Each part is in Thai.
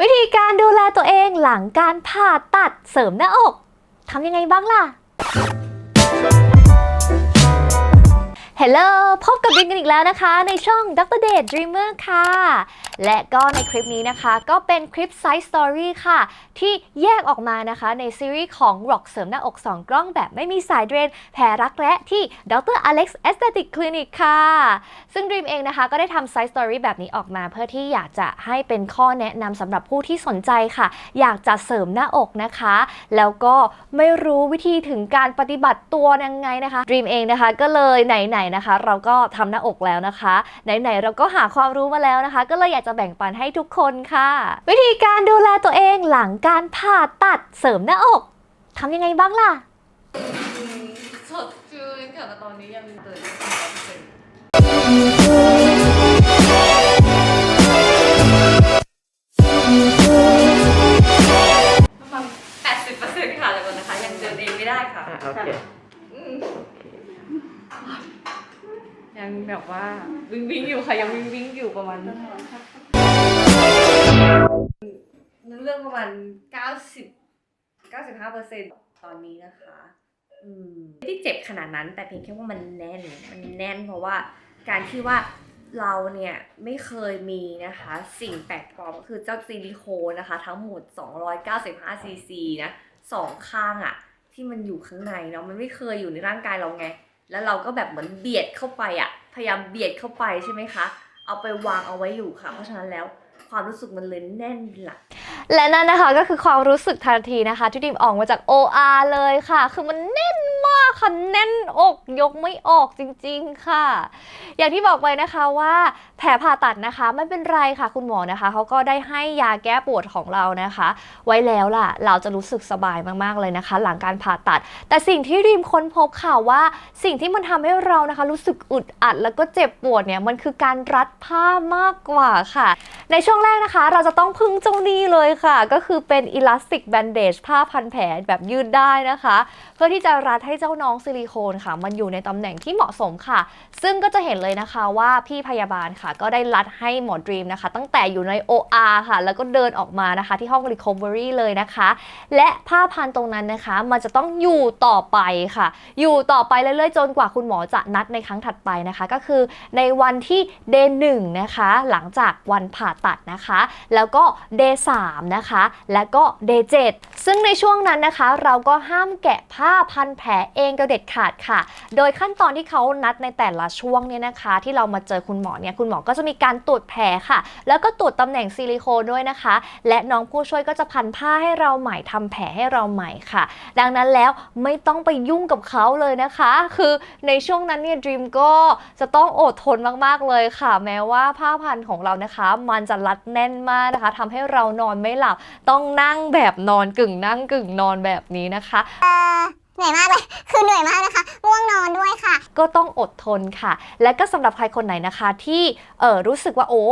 วิธีการดูแลตัวเองหลังการผ่าตัดเสริมหน้าอกทำยังไงบ้างล่ะ ฮลโหลพบกับดินกันอีกแล้วนะคะ ในช่อง Dr. Date Dreamer ค่ะ และก็ในคลิปนี้นะคะ ก็เป็นคลิป Side Story ค่ะ ที่แยกออกมานะคะ ในซีรีส์ของ Rock เสริมหน้าอก 2 กล้องแบบไม่มีสายเดรน แผลรักแร้ที่ Dr. Alex Aesthetic Clinic ค่ะ ซึ่ง Dream เองนะคะ ก็ได้ทำ Side Story แบบนี้ออกมา เพื่อที่อยากจะให้เป็นข้อแนะนำสำหรับผู้ที่สนใจค่ะ อยากจะเสริมหน้าอกนะคะ แล้วก็ไม่รู้วิธีถึงการปฏิบัติตัวยังไงนะคะ Dream เองนะคะ ก็เลยไหนๆนะคะ เราก็ทำหน้าอกแล้วนะคะ ไหนๆเราก็หาความรู้มาแล้วนะคะ ก็เลยอยากจะแบ่งปันให้ทุกคนค่ะ วิธีการดูแลตัวเองหลังการผ่าตัดเสริมหน้าอกทำยังไงบ้างล่ะสดชื่นค่ะแต่ตอนนี้ยังตื่นไม่ถึงร้อยเปอร์เซ็นต์ประมาณแปดสิบเปอร์เซ็นต์ค่ะแต่ก่อนนะคะ ยังเดินเองไม่ได้ค่ะอะโอเค อืม ยังแบบว่าวิ่งวิ่งๆอยู่ค่ะยังวิ่งวิ่งๆอยู่ประมาณเรื่องประมาณเก้าสิบเก้าสิบห้าเปอร์เซ็นต์ตอนนี้นะคะอืมไม่ได้เจ็บขนาดนั้น แต่เพียงแค่ว่ามันแน่นมันแน่นเพราะว่าการที่ว่าเราเนี่ยไม่เคยมีนะคะสิ่งแปลกปลอมก็คือเจ้าซิลิโคนนะคะ ทั้งหมด 295ซีซีนะสองข้างอะที่มันอยู่ข้างในเนาะมันไม่เคยอยู่ในร่างกายเราไง แล้วเราก็แบบเหมือนเบียดเข้าไปอะพยายามเบียดเข้าไปใช่ไหมคะ เอาไปวางเอาไว้อยู่ค่ะ เพราะฉะนั้นแล้วความรู้สึกมันเลยแน่นหลักและนั่นนะคะก็คือความรู้สึกทันทีนะคะที่ดิมออกมาจาก OR เลยค่ะ คือมันแน่นากค่ะแน่นอกยกไม่ออกจริง ๆ ค่ะ อย่างที่บอกไปนะคะว่าแผลผ่าตัดนะคะไม่เป็นไรค่ะคุณหมอนะคะเขาก็ได้ให้ยาแก้ปวดของเรานะคะ ไว้แล้วล่ะ เราจะรู้สึกสบายมากๆเลยนะคะ หลังการผ่าตัด แต่สิ่งที่ดิมค้นพบค่ะว่า สิ่งที่มันทำให้เรานะคะ รู้สึกอึดอัด แล้วก็เจ็บปวดเนี่ยมันคือการรัดผ้ามากกว่าค่ะ ในช่วงแรกนะคะ เราจะต้องพึ่งเจ้านี่เลยค่ะ ก็คือเป็น elastic bandage ผ้าพันแผลแบบยืดได้นะคะ เพื่อที่จะรัดให้จ้าน้องซิลิโคนค่ะ มันอยู่ในตำแหน่งที่เหมาะสมค่ะ ซึ่งก็จะเห็นเลยนะคะว่าพี่พยาบาลค่ะ ก็ได้รัดให้หมอดรีมนะคะ ตั้งแต่อยู่ใน OR ค่ะ แล้วก็เดินออกมานะคะ ที่ห้อง recovery เลยนะคะ และผ้าพันตรงนั้นนะคะ มันจะต้องอยู่ต่อไปค่ะ อยู่ต่อไปเรื่อยๆ จนกว่าคุณหมอจะนัดในครั้งถัดไปนะคะ ก็คือในวันที่ day 1นะคะ หลังจากวันผ่าตัดนะคะ แล้วก็ day 3นะคะ แล้วก็ day 7ซึ่งในช่วงนั้นนะคะ เราก็ห้ามแกะผ้าพันแผลเองโดยเด็ดขาดค่ะ โดยขั้นตอนที่เขานัดในแต่ละช่วงเนี่ยนะคะ ที่เรามาเจอคุณหมอเนี่ยคุณหมอก็จะมีการตรวจแผลค่ะ แล้วก็ตรวจตำแหน่งซิลิโคนด้วยนะคะ และน้องผู้ช่วยก็จะพันผ้าให้เราใหม่ทำแผลให้เราใหม่ค่ะ ดังนั้นแล้วไม่ต้องไปยุ่งกับเขาเลยนะคะ คือในช่วงนั้นเนี่ยดรีมก็จะต้องอดทนมากๆเลยค่ะ แม้ว่าผ้าพันของเรานะคะ มันจะรัดแน่นมากนะคะทำให้เรานอนไม่หลับต้องนั่งแบบนอนกึ่งนั่งกึ่งนอนแบบนี้นะคะ เหนื่อยมากเลย คือเหนื่อยมากนะคะง่วงนอนด้วยค่ะ ก็ต้องอดทนค่ะ และก็สำหรับใครคนไหนนะคะ ที่เออรู้สึกว่าโอ้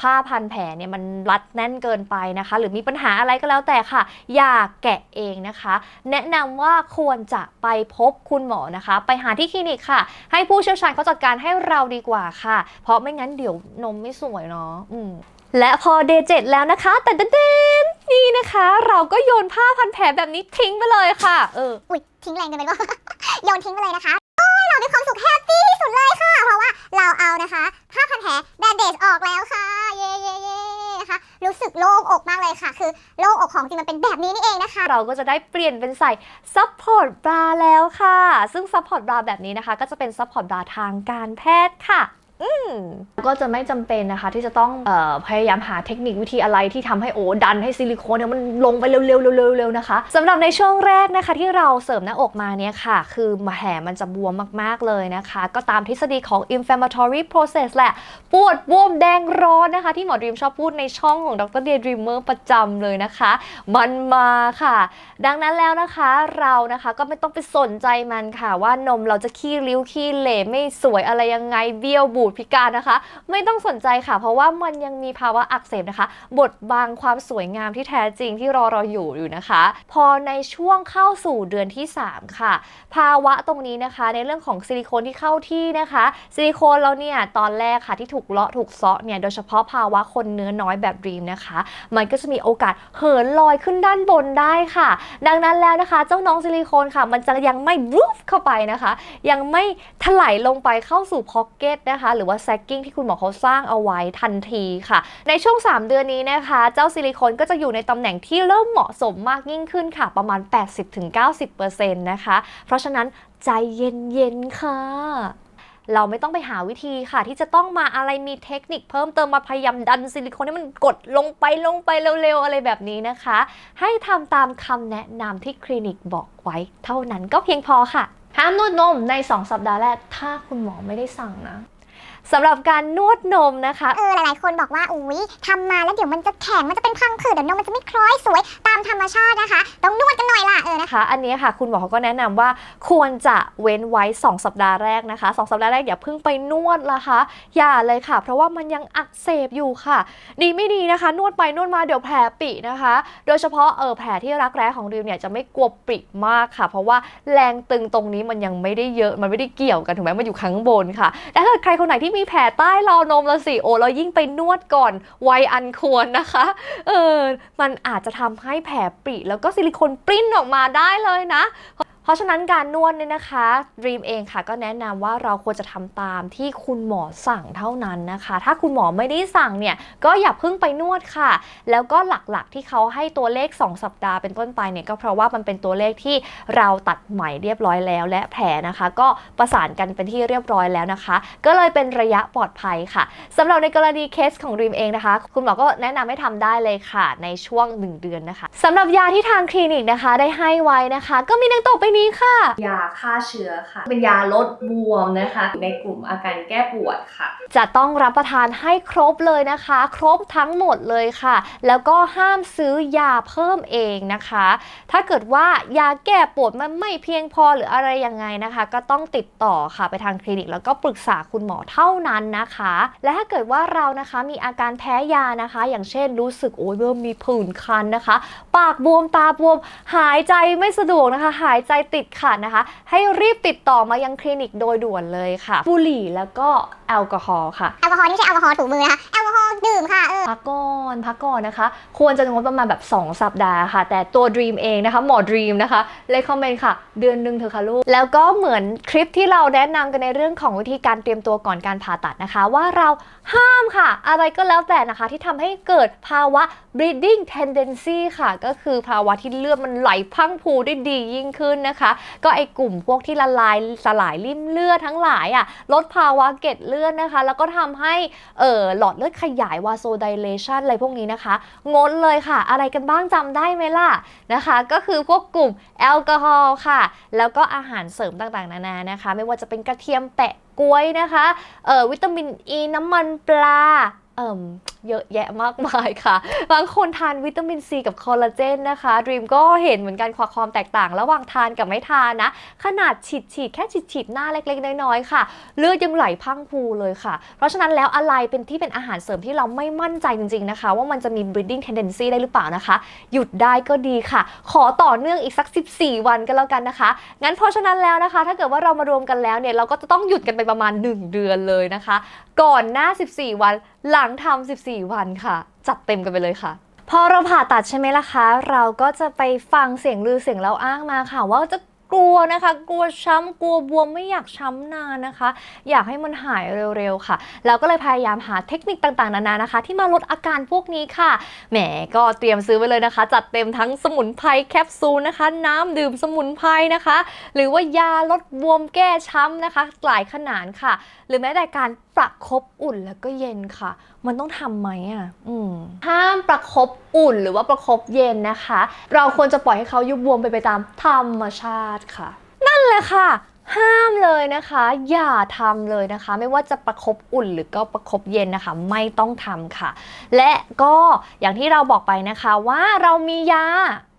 ผ้าพันแผลเนี่ยมันรัดแน่นเกินไปนะคะ หรือมีปัญหาอะไรก็แล้วแต่ค่ะ อย่าแกะเองนะคะ แนะนำว่าควรจะไปพบคุณหมอนะคะ ไปหาที่คลินิกค่ะ ให้ผู้เชี่ยวชาญเขาจัดการให้เราดีกว่าค่ะ เพราะไม่งั้นเดี๋ยวนมไม่สวยเนาะอืม และพอเดย์เจ็ดแล้วนะคะ แต่เดนๆนี่นะคะ เราก็โยนผ้าพันแผลแบบนี้ทิ้งไปเลยค่ะ เออ อุ้ยทิ้งแรงเกินไปก็ โยนทิ้งไปเลยนะคะโอ้ยเรามีความสุขแฮปปี้ที่สุดเลยค่ะ เพราะว่าเราเอานะคะผ้าพันแผลแบนเดจออกแล้วค่ะ เย่เย่เย่นะคะรู้สึกโล่งอกมากเลยค่ะ คือโล่งอกของจริงมันเป็นแบบนี้นี่เองนะคะ เราก็จะได้เปลี่ยนเป็นใส่ซัพพอร์ตบราแล้วค่ะ ซึ่งซัพพอร์ตบราแบบนี้นะคะ ก็จะเป็นซัพพอร์ตบราทางการแพทย์ค่ะอืม ก็จะไม่จำเป็นนะคะที่จะต้องออพยายามหาเทคนิควิธีอะไรที่ทำให้โอ้ดันให้ซิลิโคนเนี่ยมันลงไปเร็วๆเร็วๆนะคะสำหรับในช่วงแรกนะคะที่เราเสริมหน้าอกมาเนี่ยค่ะ คือแผลมันจะบวมมากๆเลยนะคะ ก็ตามทฤษฎีของ inflammatory process แหละ ปวดบวมแดงร้อนนะคะ ที่หมอดรีมชอบพูดในช่องของดรเดย์ดรีมเมอร์ประจำเลยนะคะ มันมาค่ะ ดังนั้นแล้วนะคะเรานะคะก็ไม่ต้องไปสนใจมันค่ะว่านมเราจะขี้ริ้วขี้เหร่ไม่สวยอะไรยังไงเบี้ยวบูดพิการนะคะ ไม่ต้องสนใจค่ะ เพราะว่ามันยังมีภาวะอักเสบนะคะ บดบังความสวยงามที่แท้จริงที่รอเราอยู่อยู่นะคะ พอในช่วงเข้าสู่เดือนที่ 3 ค่ะ ภาวะตรงนี้นะคะ ในเรื่องของซิลิโคนที่เข้าที่นะคะ ซิลิโคนเราเนี่ยตอนแรกค่ะที่ถูกเลาะถูกเซาะเนี่ยโดยเฉพาะภาวะคนเนื้อน้อยแบบดีมนะคะ มันก็จะมีโอกาสเหินลอยขึ้นด้านบนได้ค่ะ ดังนั้นแล้วนะคะ เจ้าน้องซิลิโคนค่ะ มันจะยังไม่รูฟเข้าไปนะคะ ยังไม่ถลายลงไปเข้าสู่พ็อกเก็ตนะคะหรือว่าแซกกิ้งที่คุณหมอเขาสร้างเอาไว้ทันทีค่ะ ในช่วง 3 เดือนนี้นะคะ เจ้าซิลิโคนก็จะอยู่ในตำแหน่งที่เริ่มเหมาะสมมากยิ่งขึ้นค่ะ ประมาณ 80-90%นะคะ เพราะฉะนั้นใจเย็นๆค่ะเราไม่ต้องไปหาวิธีค่ะ ที่จะต้องมาอะไรมีเทคนิคเพิ่มเติมมาพยายามดันซิลิโคนให้มันกดลงไปลงไปเร็วๆ อะไรแบบนี้นะคะ ให้ทำตามคำแนะนำที่คลินิกบอกไว้ เท่านั้นก็เพียงพอค่ะ ห้ามนวดนมใน 2 สัปดาห์แรก ถ้าคุณหมอไม่ได้สั่งนะ สำหรับการนวดนมนะคะ เออหลายๆ คนบอกว่าอุ้ยทำมาแล้วเดี๋ยวมันจะแข็งมันจะเป็นพังผืดเดี๋ยวนมมันจะไม่คล้อยสวยตามธรรมชาตินะคะ ต้องนวดกันหน่อยล่ะเออนะคะนะคะอันนี้ค่ะ คุณหมอเขาก็แนะนำว่าควรจะเว้นไว้ 2 สัปดาห์แรกนะคะ 2 สัปดาห์แรกอย่าเพิ่งไปนวดนะคะ อย่าเลยค่ะ เพราะว่ามันยังอักเสบอยู่ค่ะ ดีไม่ดีนะคะ นวดไปนวดมาเดี๋ยวแผลปินะคะ โดยเฉพาะเออแผลที่รักแร้ของริวเนี่ยจะไม่กลัวปริมากค่ะ เพราะว่าแรงตึงตรงนี้มันยังไม่ได้เยอะมันไม่ได้เกี่ยวกันถูกไหมมันอยู่ข้างบนค่ะแต่ถ้าเกิดใครคนไหนที่มีแผลใต้ราวนมละสิโอ้เรายิ่งไปนวดก่อนวัยอันควรนะคะเออมันอาจจะทำให้แผลปริแล้วก็ซิลิโคนปริ้นออกมาได้เลยนะ เพราะฉะนั้นการนวดเนี่ยนะคะ Dream เองค่ะก็แนะนำว่าเราควรจะทำตามที่คุณหมอสั่งเท่านั้นนะคะ ถ้าคุณหมอไม่ได้สั่งเนี่ยก็อย่าเพิ่งไปนวดค่ะ แล้วก็หลักๆที่เขาให้ตัวเลข 2 สัปดาห์เป็นต้นไปเนี่ยก็เพราะว่ามันเป็นตัวเลขที่เราตัดไหมเรียบร้อยแล้ว และแผลนะคะ ก็ประสานกันเป็นที่เรียบร้อยแล้วนะคะ ก็เลยเป็นระยะปลอดภัยค่ะสำหรับในกรณีเคสของ Dream เองนะคะ คุณหมอก็แนะนำให้ทำได้เลยค่ะ ในช่วง 1 เดือนนะคะสำหรับยาที่ทางคลินิกนะคะ ได้ให้ไว้นะคะ ก็มีดังต่อไปนี้ค่ะ ยาฆ่าเชื้อค่ะ เป็นยาลดบวมนะคะ ในกลุ่มอาการแก้ปวดค่ะ จะต้องรับประทานให้ครบเลยนะคะ ครบทั้งหมดเลยค่ะ แล้วก็ห้ามซื้อยาเพิ่มเองนะคะ ถ้าเกิดว่ายาแก้ปวดมันไม่เพียงพอหรืออะไรยังไงนะคะ ก็ต้องติดต่อค่ะไปทางคลินิก แล้วก็ปรึกษาคุณหมอเท่านั้นนะคะ และถ้าเกิดว่าเรานะคะมีอาการแพ้ยานะคะ อย่างเช่นรู้สึกโอ้ยเริ่มมีผื่นคันนะคะ ปากบวมตาบวมหายใจไม่สะดวกนะคะ หายใจติดขัดนะคะ ให้รีบติดต่อมายังคลินิกโดยด่วนเลยค่ะ บุหรี่แล้วก็แอลกอฮอล์ค่ะ แอลกอฮอล์นี่ไม่ใช่แอลกอฮอล์ถูมือนะคะ แอลกอฮอล์ดื่มค่ะเออพักก่อนพักก่อนนะคะ ควรจะงดประมาณแบบ 2 สัปดาห์ค่ะ แต่ตัว Dream เองนะคะ หมอ Dream นะคะเลยคอมเมนต์ค่ะ เดือนหนึ่งเถอะค่ะลูก แล้วก็เหมือนคลิปที่เราแนะนำกันในเรื่องของวิธีการเตรียมตัวก่อนการผ่าตัดนะคะ ว่าเราห้ามค่ะ อะไรก็แล้วแต่นะคะที่ทำให้เกิดภาวะ bleeding tendency ค่ะ ก็คือภาวะที่เลือดมันไหลพรังพรูได้ดียิ่งขึ้นนะคะก็ไอกลุ่มพวกที่ละลายสลายริ่มเลือดทั้งหลายอะลดภาวะเกล็ดเลือดนะคะ แล้วก็ทำให้เออหลอดเลือดขยายวาโซไดเลชันอะไรพวกนี้นะคะ งดเลยค่ะ อะไรกันบ้างจำได้ไหมล่ะนะคะ ก็คือพวกกลุ่มแอลกอฮอล์ค่ะ แล้วก็อาหารเสริมต่างๆ นานานะคะ ไม่ว่าจะเป็นกระเทียมแปะกล้วยนะคะเอ่อวิตามินอ e, ีน้ำมันปลา เอิ่มเยอะแยะมากมายค่ะ บางคนทานวิตามินซีกับคอลลาเจนนะคะ Dream ก็เห็นเหมือนกันความความแตกต่าง ระหว่างทานกับไม่ทานนะ ขนาดฉีดฉีดแค่ฉีดฉีดหน้าเล็กๆ น้อยๆค่ะ เลือดยังไหลพังพูเลยค่ะ เพราะฉะนั้นแล้วอะไรเป็นที่เป็นอาหารเสริมที่เราไม่มั่นใจจริงๆนะคะ ว่ามันจะมี breeding tendency ได้หรือเปล่านะคะ หยุดได้ก็ดีค่ะ ขอต่อเนื่องอีกสัก 14 วันกันแล้วกันนะคะ งั้นเพราะฉะนั้นแล้วนะคะ ถ้าเกิดว่าเรามารวมกันแล้วเนี่ยเราก็จะต้องหยุดกันไปประมาณ 1 เดือนเลยนะคะ ก่อนหน้า 14 วัน หลังทำ14 วันค่ะ จัดเต็มกันไปเลยค่ะ พอเราผ่าตัดใช่ไหมล่ะคะ เราก็จะไปฟังเสียงลือเสียงเล่าอ้างมาค่ะ ว่าจะกลัวนะคะ กลัวช้ำกลัวบวมไม่อยากช้ำนานนะคะ อยากให้มันหายเร็วๆค่ะ เราก็เลยพยายามหาเทคนิคต่างๆนานานะคะ ที่มาลดอาการพวกนี้ค่ะแหมก็เตรียมซื้อไว้เลยนะคะ จัดเต็มทั้งสมุนไพรแคปซูลนะคะ น้ำดื่มสมุนไพรนะคะ หรือว่ายาลดบวมแก้ช้ำนะคะหลายขนาดค่ะ หรือแม้แต่การประคบอุ่นแล้วก็เย็นค่ะ มันต้องทำไหมอะอืมห้ามประคบอุ่นหรือว่าประคบเย็นนะคะ เราควรจะปล่อยให้เขายุบบวมไปไปตามธรรมชาติค่ะ นั่นแหละค่ะ ห้ามเลยนะคะ อย่าทำเลยนะคะ ไม่ว่าจะประคบอุ่นหรือก็ประคบเย็นนะคะ ไม่ต้องทำค่ะ และก็อย่างที่เราบอกไปนะคะว่าเรามียา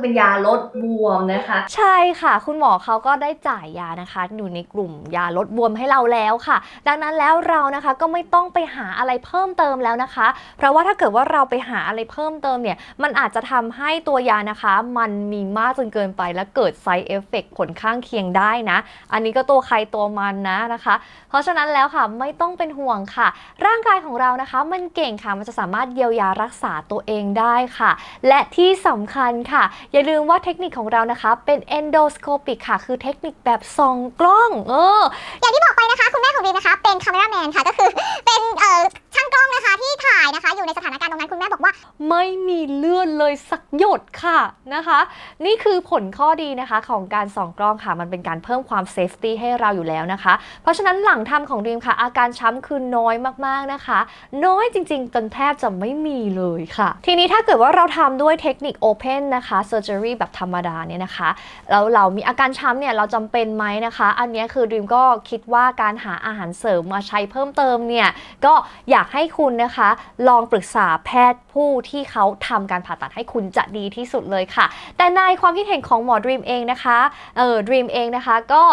เป็นยาลดบวมนะคะ ใช่ค่ะ คุณหมอเขาก็ได้จ่ายยานะคะ อยู่ในกลุ่มยาลดบวมให้เราแล้วค่ะ ดังนั้นแล้วเรานะคะก็ไม่ต้องไปหาอะไรเพิ่มเติมแล้วนะคะ เพราะว่าถ้าเกิดว่าเราไปหาอะไรเพิ่มเติมเนี่ย มันอาจจะทำให้ตัวยานะคะ มันมีมากจนเกินไปและเกิด side effect ผลข้างเคียงได้นะ อันนี้ก็ตัวใครตัวมันนะนะคะ เพราะฉะนั้นแล้วค่ะไม่ต้องเป็นห่วงค่ะ ร่างกายของเรานะคะ มันเก่งค่ะมันจะสามารถเยียวยารักษาตัวเองได้ค่ะ และที่สำคัญค่ะอย่าลืมว่าเทคนิคของเรานะคะ เป็น endoscopic ค่ะ คือเทคนิคแบบส่องกล้อง เออ อย่างที่บอกไปนะคะ คุณแม่ของบีมนะคะ เป็น camera man ค่ะ ก็คือเป็นเอ่อางกล้องนะคะ ที่ถ่ายนะคะ อยู่ในสถานการณ์ตรงนั้นคุณแม่บอกว่า ไม่มีเลือนเลยสักหยดค่ะนะคะ นี่คือผลข้อดีนะคะของการส่องกล้องค่ะมันเป็นการเพิ่มความเซฟตี้ให้เราอยู่แล้วนะคะ เพราะฉะนั้นหลังทำของดีมค่ะ อาการช้ำคือน้อยมากๆนะคะ น้อยจริงๆจนแทบจะไม่มีเลยค่ะ ทีนี้ถ้าเกิดว่าเราทำด้วยเทคนิค Open นนะคะ Surgery แบบธรรมดาเนี่ยนะคะแล้วเรามีอาการช้ำเนี่ยเราจำเป็นไหมนะคะ อันนี้คือดีมก็คิดว่าการหาอาหารเสริมมาใช้เพิ่มเติมเนี่ยก็อยากให้คุณนะคะ ลองปรึกษาแพทย์ผู้ที่เขาทำการผ่าตัดให้คุณจะดีที่สุดเลยค่ะ แต่ในความคิดเห็นของหมอดรีมเองนะคะเออดรีมเองนะคะก็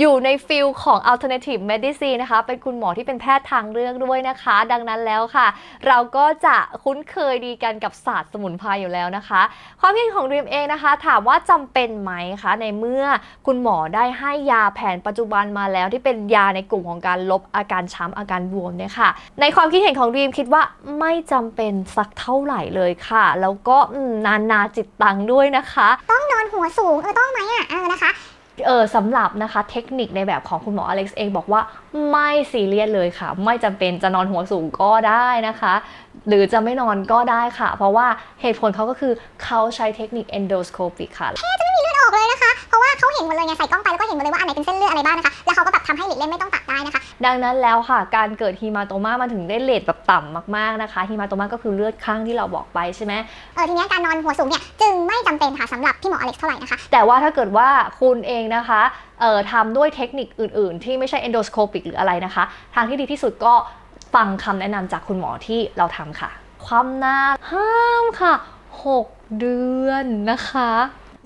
อยู่ในฟิลของ alternative medicine นะคะ เป็นคุณหมอที่เป็นแพทย์ทางเลือกด้วยนะคะ ดังนั้นแล้วค่ะ เราก็จะคุ้นเคยดีกันกับศาสตร์สมุนไพรอยู่แล้วนะคะ ความคิดเห็นของดรีมเองนะคะ ถามว่าจำเป็นไหมคะ ในเมื่อคุณหมอได้ให้ยาแผนปัจจุบันมาแล้วที่เป็นยาในกลุ่มของการลบอาการช้ำอาการบวมเนี่ยค่ะ ในความคิดเห็นของดรีมคิดว่าไม่จำเป็นสักเท่าไหร่เลยค่ะ แล้วก็นานาจิตตังด้วยนะคะ ต้องนอนหัวสูงเออต้องไหมอะเออนะคะ เออสำหรับนะคะเทคนิคในแบบของคุณหมออเล็กซ์เองบอกว่าไม่ซีเรียสเลยค่ะ ไม่จำเป็นจะนอนหัวสูงก็ได้นะคะ หรือจะไม่นอนก็ได้ค่ะ เพราะว่าเหตุผลเขาก็คือเขาใช้เทคนิค endoscopic ค่ะจะไม่มีเลือดออกเลยนะคะ เพราะว่าเขาเห็นหมดเลยไงใส่กล้องไปแล้วก็เห็นหมดเลยว่าอันไหนเป็นเส้นเลือดอะไรบ้างนะคะ แล้วเขาก็แบบทำให้หลีกเล่นไม่ต้องตัดได้นะคะ ดังนั้นแล้วค่ะ การเกิดฮีมาโตมามันถึงได้เลทแบบต่ำมากๆนะคะฮีมาโตมาก็คือเลือดข้างที่เราบอกไปใช่ไหม เออทีเนี้ยการนอนหัวสูงเนี่ยจึงไม่จำเป็นค่ะสำหรับพี่หมออเล็กซ์เท่าไหร่นะคะ แต่ว่าถ้าเกิดว่าคุณเองนะคะ เอ่อทำด้วยเทคนิคอื่นๆ ที่ไม่ใช่ endoscopic หรืออะไรนะคะ ทางที่ดีที่สุดก็ฟังคำแนะนำจากคุณหมอที่เราทำค่ะ ความหน้าห้ามค่ะ 6 เดือนนะคะ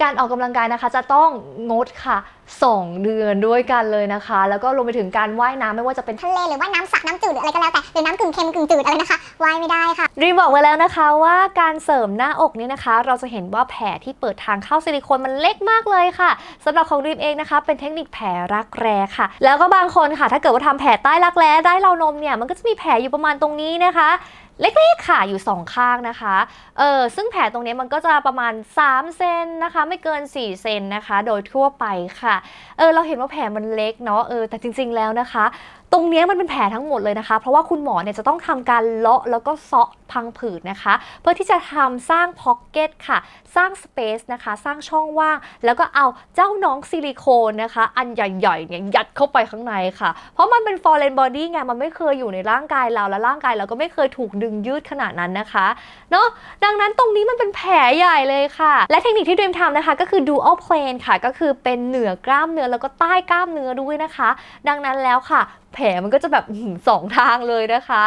การออกกำลังกายนะคะจะต้องงดค่ะ 2 เดือนด้วยกันเลยนะคะ แล้วก็รวมไปถึงการว่ายน้ำไม่ว่าจะเป็นทะเลหรือว่าน้ำสระน้ำจืดหรืออะไรก็แล้วแต่หรือน้ำกึ่งเค็มกึ่งจืดอะไรนะคะว่ายไม่ได้ค่ะรีบอกไว้แล้วนะคะว่าการเสริมหน้าอกนี้นะคะ เราจะเห็นว่าแผลที่เปิดทางเข้าซิลิโคนมันเล็กมากเลยค่ะสำหรับของรีมเองนะคะ เป็นเทคนิคแผลรักแร้ค่ะ แล้วก็บางคนค่ะ ถ้าเกิดว่าทำแผลใต้รักแร้ใต้เรานมเนี่ยมันก็จะมีแผลอยู่ประมาณตรงนี้นะคะ เล็กๆค่ะอยู่สองข้างนะคะ เออซึ่งแผลตรงนี้มันก็จะประมาณ 3 เซนนะคะ ไม่เกิน 4 เซนนะคะ โดยทั่วไปค่ะ เออเราเห็นว่าแผลมันเล็กเนาะ เออแต่จริงๆแล้วนะคะตรงนี้มันเป็นแผลทั้งหมดเลยนะคะ เพราะว่าคุณหมอเนี่ยจะต้องทำการเลาะแล้วก็เซาะพังผืดนะคะ เพื่อที่จะทำสร้างพ็อกเก็ตค่ะ สร้างสเปซนะคะ สร้างช่องว่าง แล้วก็เอาเจ้าน้องซิลิโคนนะคะ อันใหญ่ๆเนี่ยยัดเข้าไปข้างในค่ะ เพราะมันเป็น foreign body ไงมันไม่เคยอยู่ในร่างกายเราและร่างกายเราก็ไม่เคยถูกดึงยืดขนาดนั้นนะคะเนาะดังนั้นตรงนี้มันเป็นแผลใหญ่เลยค่ะ และเทคนิคที่ดรีมทำนะคะ ก็คือ dual plane ค่ะ ก็คือเป็นเหนือกล้ามเนื้อแล้วก็ใต้กล้ามเนื้อด้วยนะคะ ดังนั้นแล้วค่ะ แผลมันก็จะแบบสองทางเลยนะคะ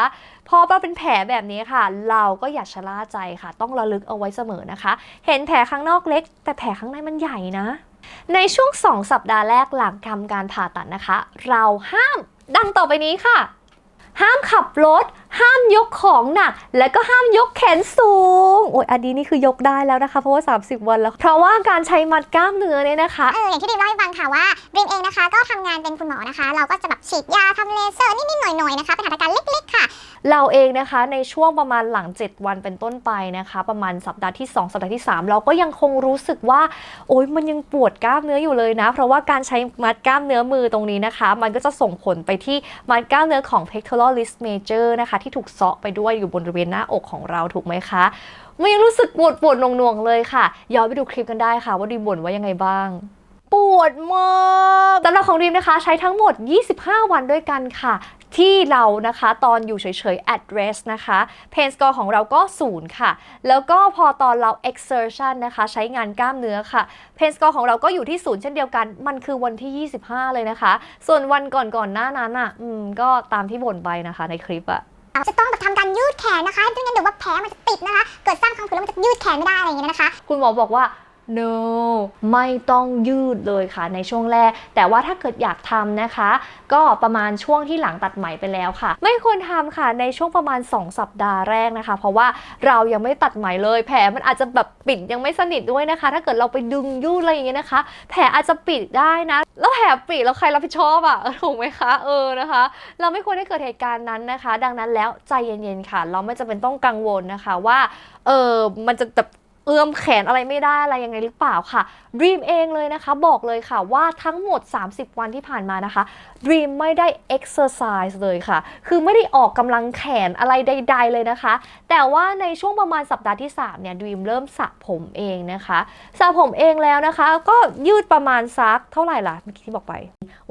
พอเราเป็นแผลแบบนี้ค่ะ เราก็อย่าชะล่าใจค่ะ ต้องระลึกเอาไว้เสมอนะคะ เห็นแผลข้างนอกเล็ก แต่แผลข้างในมันใหญ่นะ ในช่วง 2 สัปดาห์แรกหลังทำการผ่าตัดนะคะ เราห้ามดังต่อไปนี้ค่ะ ห้ามขับรถห้ามยกของหนัก และก็ห้ามยกแขนสูง โอ้ยอันนี้นี่คือยกได้แล้วนะคะ เพราะว่า 30 วันแล้ว เพราะว่าการใช้มัดกล้ามเนื้อเนี่ยนะคะ เอออย่างที่ดิมเล่าให้ฟังค่ะว่าดิมเองนะคะ ก็ทำงานเป็นคุณหมอนะคะ เราก็จะแบบฉีดยาทำเลเซอร์นิดๆหน่อยๆนะคะเป็นหัตถการเล็กๆค่ะ เราเองนะคะในช่วงประมาณหลัง 7 วันเป็นต้นไปนะคะ ประมาณสัปดาห์ที่ 2 สัปดาห์ที่ 3 เราก็ยังคงรู้สึกว่า โอ๊ยมันยังปวดกล้ามเนื้ออยู่เลยนะ เพราะว่าการใช้มัดกล้ามเนื้อมือตรงนี้นะคะ มันก็จะส่งผลไปที่มัดกล้ามเนื้อของ pectoralis major นะคะที่ถูกเซาะไปด้วยอยู่บนบริเวณหน้าอกของเราถูกไหมคะมันยังรู้สึกปวดปวดหน่วงๆเลยค่ะย้อนไปดูคลิปกันได้ค่ะ ว่าดีบ่นว่ายังไงบ้างปวดมากสำหรับของดีมนะคะ ใช้ทั้งหมด 25 วันด้วยกันค่ะ ที่เรานะคะตอนอยู่เฉยๆ address นะคะ pain score ของเราก็0ค่ะ แล้วก็พอตอนเรา exertion นะคะ ใช้งานกล้ามเนื้อค่ะ pain score ของเราก็อยู่ที่0เช่นเดียวกัน มันคือวันที่ 25 เลยนะคะ ส่วนวันก่อนๆหน้านั้นอะอืมก็ตามที่บ่นไปนะคะในคลิปอะ จะต้องแบบทำการยืดแขนนะคะไม่งั้นเดี๋ยวว่าแผลมันจะติดนะคะ เกิดสร้างความผืดแล้วมันจะยืดแขนไม่ได้อะไรอย่างเงี้ยนะคะ คุณหมอบอกว่า no ไม่ต้องยืดเลยค่ะในช่วงแรก แต่ว่าถ้าเกิดอยากทำนะคะ ก็ประมาณช่วงที่หลังตัดไหมไปแล้วค่ะ ไม่ควรทำค่ะในช่วงประมาณ 2 สัปดาห์แรกนะคะ เพราะว่าเรายังไม่ตัดไหมเลย แผลมันอาจจะแบบปิดยังไม่สนิทด้วยนะคะ ถ้าเกิดเราไปดึงยืดอะไรอย่างเงี้ยนะคะ แผลอาจจะปิดได้นะ แล้วแผลปิดแล้วใครรับผิดชอบอะถูกไหมคะเออนะคะ เราไม่ควรให้เกิดเหตุการณ์นั้นนะคะ ดังนั้นแล้วใจเย็นๆค่ะ เราไม่จำเป็นต้องกังวลนะคะว่าเออมันจะแบบ เอื้อมแขนอะไรไม่ได้อะไรยังไงหรือเปล่าค่ะ Dream เองเลยนะคะ บอกเลยค่ะว่าทั้งหมด 30 วันที่ผ่านมานะคะ Dream ไม่ได้ exercise เลยค่ะ คือไม่ได้ออกกำลังแขนอะไรใด ๆ เลยนะคะ แต่ว่าในช่วงประมาณสัปดาห์ที่ 3 เนี่ย Dream เริ่มสระผมเองนะคะสระผมเองแล้วนะคะ ก็ยืดประมาณซักเท่าไหร่ล่ะเมื่อกี้ที่บอกไป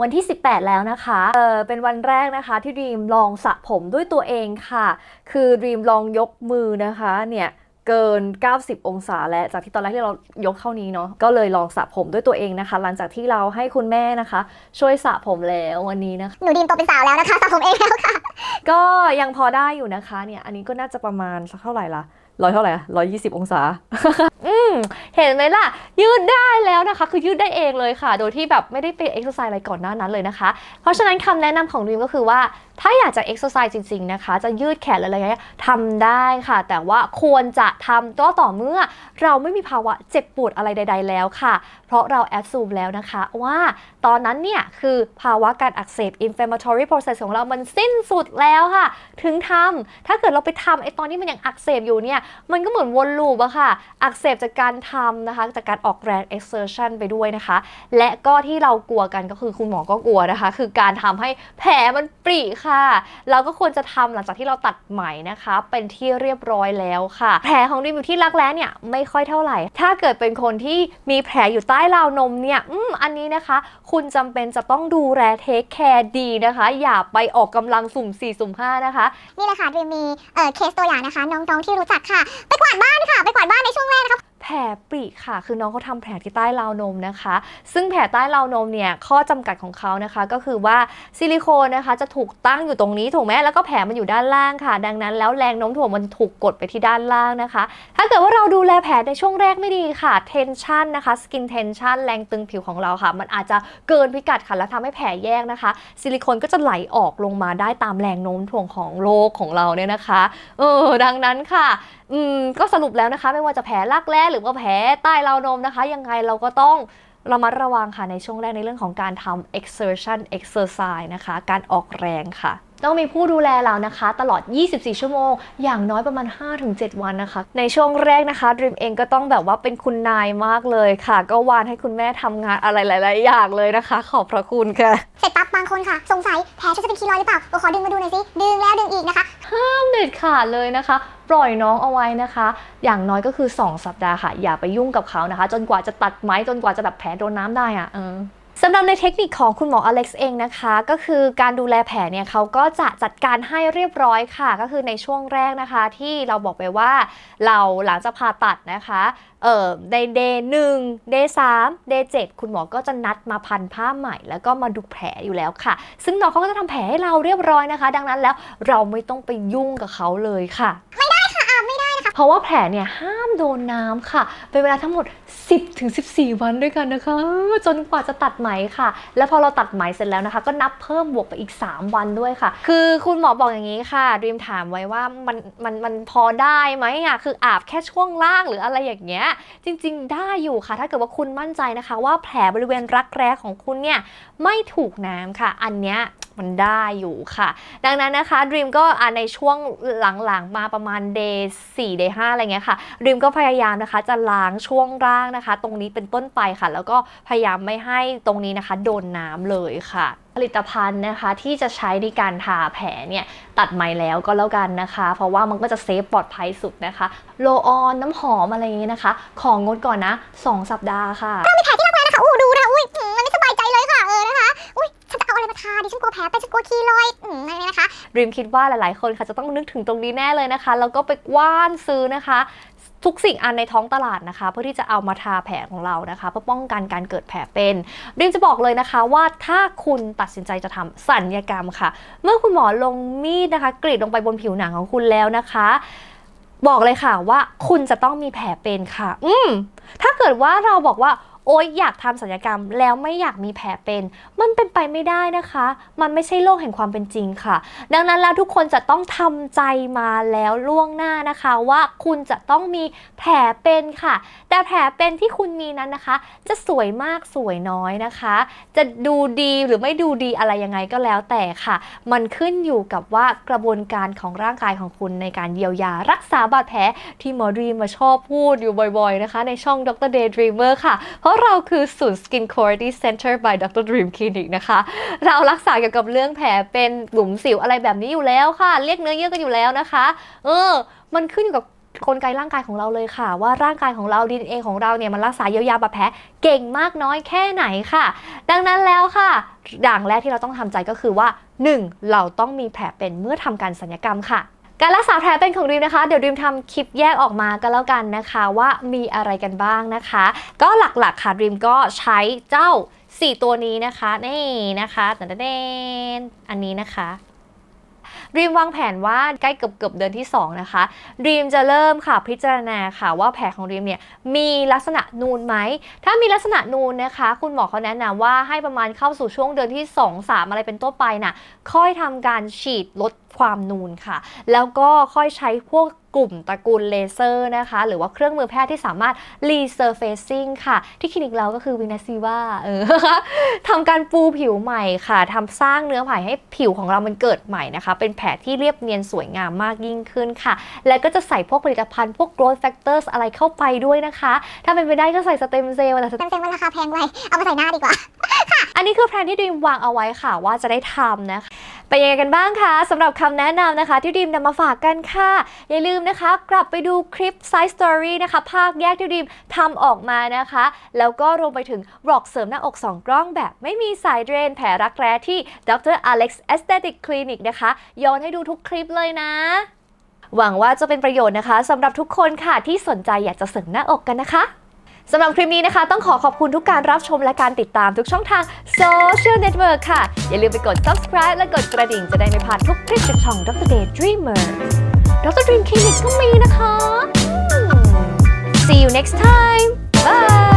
วันที่ 18 แล้วนะคะเออเป็นวันแรกนะคะที่ Dream ลองสระผมด้วยตัวเองค่ะ คือ Dream ลองยกมือนะคะเนี่ย เกิน 90 องศาแล้วจากที่ตอนแรกที่เรายกเท่านี้เนาะก็เลยลองสระผมด้วยตัวเองนะคะ หลังจากที่เราให้คุณแม่นะคะ ช่วยสระผมแล้ววันนี้นะคะหนูดีมโตเป็นสาวแล้วนะคะสระผมเองแล้วค่ะ ก็ยังพอได้อยู่นะคะเนี่ยอันนี้ก็น่าจะประมาณสักเท่าไหร่ล่ะร้อยเท่าไหร่ร้อยยี่สิบองศาอืม เห็นไหมล่ะ ยืดได้แล้วนะคะ คือยืดได้เองเลยค่ะ โดยที่แบบไม่ได้ไปเอ็กซ์ไซส์อะไรก่อนหน้านั้นเลยนะคะ เพราะฉะนั้นคำแนะนำของดีมก็คือว่า ถ้าอยากจะเอ็กซ์ไซส์จริง ๆ นะคะ จะยืดแขนอะไรอย่างเงี้ยทำได้ค่ะ แต่ว่าควรจะทำก็ต่อเมื่อ เราไม่มีภาวะเจ็บปวดอะไรใด ๆ แล้วค่ะ เพราะเราแอดซูมแล้วนะคะว่าตอนนั้นเนี่ยคือภาวะการอักเสบ inflammatory process ของเรามันสิ้นสุดแล้วค่ะ ถึงทำถ้าเกิดเราไปทำไอ้ตอนที่มันยังอักเสบอยู่เนี่ยมันก็เหมือนวนลูปอะค่ะ อักเสบจากการทำนะคะ จากการออกแรง exertion ไปด้วยนะคะ และก็ที่เรากลัวกันก็คือคุณหมอก็กลัวนะคะ คือการทำให้แผลมันปริค่ะ เราก็ควรจะทำหลังจากที่เราตัดไหมนะคะ เป็นที่เรียบร้อยแล้วค่ะ แผลของดิมอยู่ที่รักแร้เนี่ยไม่ค่อยเท่าไหร่ ถ้าเกิดเป็นคนที่มีแผลอยู่ใต้ราวนมเนี่ยอืมอันนี้นะคะ คุณจำเป็นจะต้องดูแลเทคแคร์ดีนะคะ อย่าไปออกกำลังสุ่ม4สุ่ม5นะคะ นี่แหละค่ะดีมมีเอ่อเคสตัวอย่างนะคะ น้องๆที่รู้จักค่ะ ไปกวาดบ้านค่ะ ไปกวาดบ้านในช่วงแรกนะคะ แผลปริค่ะ คือน้องเขาทำแผลที่ใต้ราวนมนะคะ ซึ่งแผลใต้ราวนมเนี่ยข้อจำกัดของเขานะคะก็คือว่าซิลิโคนนะคะจะถูกตั้งอยู่ตรงนี้ถูกไหมแล้วก็แผลมันอยู่ด้านล่างค่ะ ดังนั้นแล้วแรงโน้มถ่วงมันถูกกดไปที่ด้านล่างนะคะ ถ้าเกิดว่าเราดูแลแผลในช่วงแรกไม่ดีค่ะ tension นะคะ skin tension แรงตึงผิวของเราค่ะ มันอาจจะเกินพิกัดค่ะแล้วทำให้แผลแยกนะคะ ซิลิโคนก็จะไหลออกลงมาได้ตามแรงโน้มถ่วงของโลกของเราเนี่ยนะคะเออดังนั้นค่ะ อืมก็สรุปแล้วนะคะ ไม่ว่าจะแผลรักแร้หรือว่าแผลใต้ราวนมนะคะ ยังไงเราก็ต้องระมัดระวังค่ะในช่วงแรกในเรื่องของการทำ exertion exercise นะคะ การออกแรงค่ะ ต้องมีผู้ดูแลเรานะคะ ตลอด 24 ชั่วโมง อย่างน้อยประมาณ 5-7 วันนะคะ ในช่วงแรกนะคะ Dream เองก็ต้องแบบว่าเป็นคุณนายมากเลยค่ะ ก็วานให้คุณแม่ทำงานอะไรหลาย ๆ อย่างเลยนะคะ ขอบพระคุณค่ะ เสร็จปั๊บางคนค่ะ สงสัยแผลฉันจะเป็นคีรอยหรือเปล่าก็ขอดึงมาดูหน่อยสิ ดึงแล้วดึงอีกนะคะ ห้ามเด็ดขาดเลยนะคะ ปล่อยน้องเอาไว้นะคะ อย่างน้อยก็คือ 2 สัปดาห์ค่ะ อย่าไปยุ่งกับเขานะคะ จนกว่าจะตัดไหมจนกว่าจะแบบแผลโดนน้ำได้อะเออ สำหรับในเทคนิคของคุณหมออเล็กซ์เองนะคะ ก็คือการดูแลแผลเนี่ยเขาก็จะจัดการให้เรียบร้อยค่ะ ก็คือในช่วงแรกนะคะที่เราบอกไปว่าเราหลังจากผ่าตัดนะคะเอ่อในเดย์หนึ่งเดย์สามเดย์เจ็ดคุณหมอก็จะนัดมาพันผ้าใหม่ แล้วก็มาดูแผลอยู่แล้วค่ะ ซึ่งน้องเขาก็จะทำแผลให้เราเรียบร้อยนะคะ ดังนั้นแล้วเราไม่ต้องไปยุ่งกับเขาเลยค่ะ เพราะว่าแผลเนี่ยห้ามโดนน้ำค่ะ เป็นเวลาทั้งหมด 10ถึง14 วันด้วยกันนะคะ จนกว่าจะตัดไหมค่ะ แล้วพอเราตัดไหมเสร็จแล้วนะคะ ก็นับเพิ่มบวกไปอีก 3 วันด้วยค่ะ คือคุณหมอบอกอย่างนี้ค่ะดีมถามไว้ว่ามันมันมันพอได้ไหมอะคืออาบแค่ช่วงล่างหรืออะไรอย่างเงี้ยจริง ๆ ได้อยู่ค่ะ ถ้าเกิดว่าคุณมั่นใจนะคะ ว่าแผลบริเวณรักแร้ของคุณเนี่ยไม่ถูกน้ำค่ะ อันเนี้ย มันได้อยู่ค่ะ ดังนั้นนะคะ Dream ก็ในช่วงหลังๆมาประมาณ day 4 day 5อะไรเงี้ยค่ะ Dream ก็พยายามนะคะจะล้างช่วงล่างนะคะ ตรงนี้เป็นต้นไปค่ะ แล้วก็พยายามไม่ให้ตรงนี้นะคะ โดนน้ำเลยค่ะผลิตภัณฑ์นะคะที่จะใช้ในการทาแผลเนี่ยตัดไหมแล้วก็แล้วกันนะคะ เพราะว่ามันก็จะเซฟปลอดภัยสุดนะคะ โลออนน้ำหอมอะไรอย่างเงี้ยนะคะ ของงดก่อนนะ 2 สัปดาห์ค่ะ ผลเป็นฉันกลัวคีรอยอืมอะไรนะคะรีมคิดว่าหลายๆ คนค่ะจะต้องนึกถึงตรงนี้แน่เลยนะคะแล้วก็ไปกว้านซื้อนะคะ ทุกสิ่งอันในท้องตลาดนะคะ เพื่อที่จะเอามาทาแผลของเรานะคะ เพื่อป้องกันการเกิดแผลเป็นรีมจะบอกเลยนะคะว่าถ้าคุณตัดสินใจจะทำสัญญกรรมค่ะ เมื่อคุณหมอลงมีดนะคะกรีดลงไปบนผิวหนังของคุณแล้วนะคะบอกเลยค่ะว่าคุณจะต้องมีแผลเป็นค่ะ อืม ถ้าเกิดว่าเราบอกว่า โอ๊ยอยากทำศัลยกรรมแล้วไม่อยากมีแผลเป็น มันเป็นไปไม่ได้นะคะ มันไม่ใช่โลกแห่งความเป็นจริงค่ะ ดังนั้นแล้วทุกคนจะต้องทำใจมาแล้วล่วงหน้านะคะ ว่าคุณจะต้องมีแผลเป็นค่ะ แต่แผลเป็นที่คุณมีนั้นนะคะ จะสวยมากสวยน้อยนะคะ จะดูดีหรือไม่ดูดีอะไรยังไงก็แล้วแต่ค่ะ มันขึ้นอยู่กับว่ากระบวนการของร่างกายของคุณในการเยียวยารักษาบาดแผลที่หมอดรีมมาชอบพูดอยู่บ่อยๆนะคะ ในช่อง Dr. Daydreamer ค่ะเพราะเราคือศูนย์ Skin Quality Center by Dr. Dream Clinic นะคะ เรารักษาเกี่ยวกับเรื่องแผลเป็นหลุมสิวอะไรแบบนี้อยู่แล้วค่ะ เรียกเนื้อเยื่อกันอยู่แล้วนะคะ เออ มันขึ้นอยู่กับกลไกร่างกายของเราเลยค่ะ ว่าร่างกายของเราดีเอของเราเนี่ยมันรักษาเยียวยาบาดแผลเก่งมากน้อยแค่ไหนค่ะ ดังนั้นแล้วค่ะอย่างแรกที่เราต้องทำใจก็คือว่า 1. เราต้องมีแผลเป็นเมื่อทำการสัญญกรรมค่ะ การรักษาแผลเป็นของดรีมนะคะ เดี๋ยวดรีมทำคลิปแยกออกมาก็แล้วกันนะคะ ว่ามีอะไรกันบ้างนะคะ ก็หลักๆค่ะดรีมก็ใช้เจ้า 4 ตัวนี้นะคะนี่นะคะแต่เดนอันนี้นะคะรีมวางแผนว่าใกล้เกือบเดือนที่ 2 นะคะรีมจะเริ่มค่ะพิจารณาค่ะว่าแผลของรีมเนี่ยมีลักษณะนูนไหม ถ้ามีลักษณะนูนนะคะ คุณหมอเขาแนะนำว่าให้ประมาณเข้าสู่ช่วงเดือนที่ 2 3 อะไรเป็นต้นไปน่ะ ค่อยทำการฉีดลดความนูนค่ะ แล้วก็ค่อยใช้พวกกลุ่มตระกูลเลเซอร์นะคะ หรือว่าเครื่องมือแพทย์ที่สามารถ resurfacing ค่ะ ที่คลินิกเราก็คือวินาซีว่าเออทำการปูผิวใหม่ค่ะทำสร้างเนื้อใหม่ให้ผิวของเรามันเกิดใหม่นะคะ เป็นแผลที่เรียบเนียนสวยงามมากยิ่งขึ้นค่ะ แล้วก็จะใส่พวกผลิตภัณฑ์พวก growth factors อะไรเข้าไปด้วยนะคะ ถ้าเป็นไปได้ก็ใส่สเต็มเซลล์แต่สเต็มเต็มมันราคาแพงไปเอามาใส่หน้าดีกว่าค่ะ อันนี้คือแพลนที่ดีมวางเอาไว้ค่ะ ว่าจะได้ทำนะคะเป็นยังไงกันบ้างคะสำหรับคำแนะนำนะคะ ที่ดีมนำมาฝากกันค่ะ อย่าลืมนะคะ กลับไปดูคลิป Side Story นะคะ ภาคแยกที่ดีมทำออกมานะคะ แล้วก็รวมไปถึงบล็อกเสริมหน้าอก 2 กล้องแบบไม่มีสายเดรนแผลรักแร้ที่ Dr. Alex Aesthetic Clinic นะคะย้อนให้ดูทุกคลิปเลยนะ หวังว่าจะเป็นประโยชน์นะคะสำหรับทุกคนค่ะที่สนใจอยากจะเสริมหน้าอกกันนะคะ สำหรับคลิปนี้นะคะ ต้องขอขอบคุณทุกการรับชมและการติดตามทุกช่องทางโซเชียลเน็ตเวิร์กค่ะ อย่าลืมไปกด subscribe และกดกระดิ่งจะได้ไม่พลาดทุกคลิปจากช่อง Dr. Day Dreamer Dr. Dream Clinic ก็มีนะคะ See you next time bye